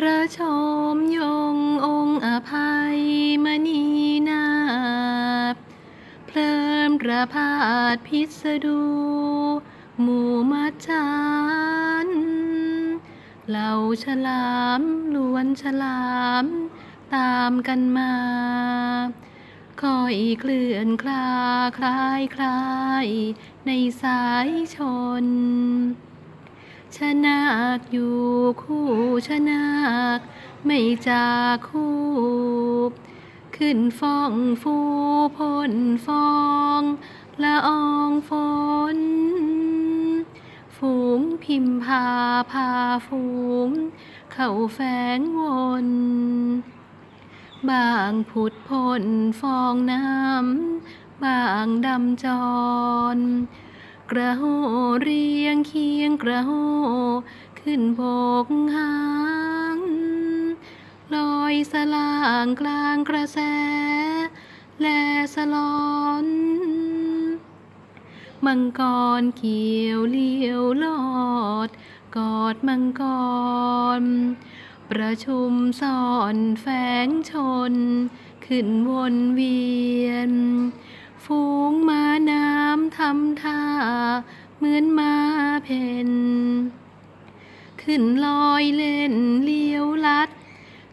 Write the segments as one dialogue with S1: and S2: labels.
S1: พระชมยงองค์อภัยมณีนาบเพลิมประพาสพิสดู หมู่มัจจานเหล่าฉลามล้วนฉลาม ตามกันมาคอยเคลื่อนคลาคลายคลาย ในสายชน ชนาคอยู่คู่ชนาคไม่จากคู่ ขึ้นฟ้องฟูพ่นฟองละอองฝนฝูงพิมพาพาฝูง เข้าแฝงวนบางผุดพ่นฟองน้ำบางดำจร กระโหเรีย กระโหขึ้นโบกหางลอยสลางกลางกระแส และสลอนมังกรเขียวเลี้ยวลอด กอดมังกร ประชุมสอนแฝงชน ขึ้นวนเวียนฝูงม้าน้ำทำท่า เหมือนมาเพนขึ้นลอยเล่นเลี้ยวลัด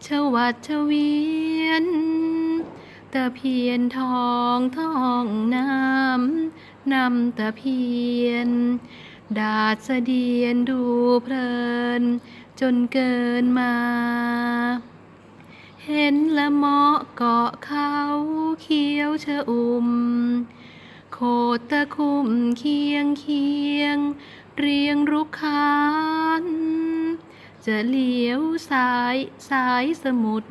S1: ชวัดชเวียนตะเพียนทองทองน้ำนำตะเพียน ดาดเสดียนดูเพลิน จนเกินมา เห็นละเมาะเกาะเขาเขียวชะอุ่ม โคตะคุมเคียงเคียง เรียงรุกขานจะเลี้ยวสายสายสมุทร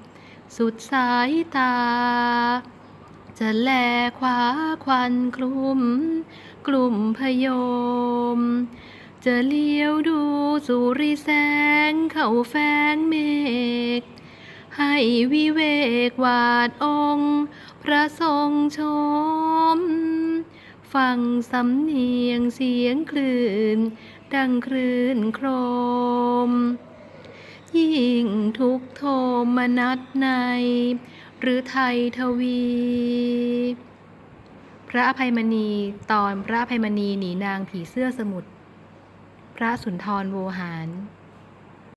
S1: สุดสายตา จะแลขวาควันคลุม กลุ่มพยม จะเลี้ยวดูสุริแสงเข้าแฝงเมฆให้วิเวกวาดองค์ พระทรงชม ฟังสำเนียงเสียงคลื่น ดังคลื่นโครม ยิ่งทุกโทมนัดใน หรือไทยทวี พระอภัยมณีตอนพระอภัยมณีหนีนางผีเสื้อสมุทรพระสุนทรโวหาร